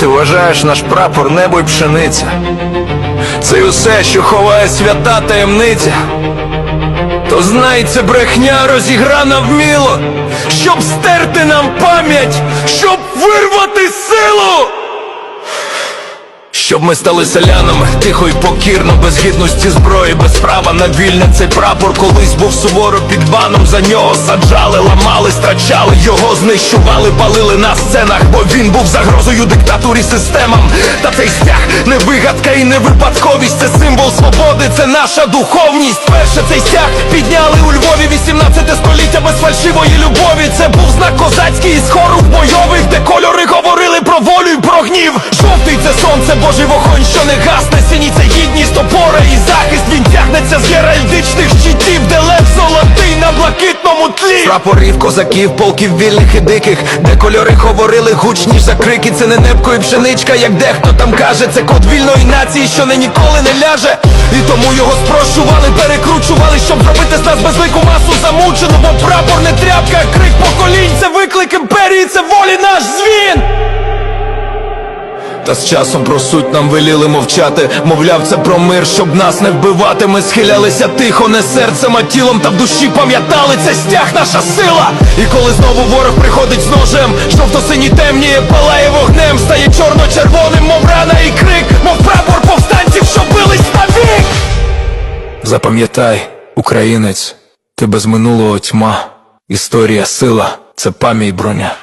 ти вважаєш наш прапор небо й пшениця. Це й усе, що ховає свята таємниця. То знай, це брехня розіграна вміло, щоб стерти нам пам'ять, щоб вирвати силу. Щоб ми стали селянами, тихо й покірно, без гідності зброї, без права на вільне цей прапор колись був суворо під баном. За нього саджали, ламали, страчали, його знищували, палили на сценах, бо він був загрозою диктатурі системам. Та цей стяг не вигадка і не випадковість, це символ свободи, це наша духовність. Перше цей стяг підняли у Львові 18 століття без фальшивої любові. Це був знак козацький із хору бойових, де кольори волю і про гнів. Жовтий це сонце, Божий вогонь, що не гасне, синій це гідність, опора і захист. Він тягнеться з геральдичних щитів, де лев золотий на блакитному тлі. Прапорів, козаків, полків вільних і диких, де кольори говорили гучніш за крики. Це не небко і пшеничка, як дехто там каже. Це код вільної нації, що не ніколи не ляже. І тому його спрощували, перекручували, щоб зробити з нас безлику масу замучену. Бо прапор не тряпка, крик поколінь. Це виклик імперії, це волі дзвін. Та з часом про суть нам веліли мовчати, мовляв, це про мир, щоб нас не вбивати. Ми схилялися тихо, не серцем, а тілом, та в душі пам'ятали це стяг, наша сила. І коли знову ворог приходить з ножем, жовто-синій темніє, палає вогнем, стає чорно-червоним, мов рана і крик, мов прапор повстанців, що бились навік. Запам'ятай, українець, ти без минулого тьма, історія сила, це пам'ять броня.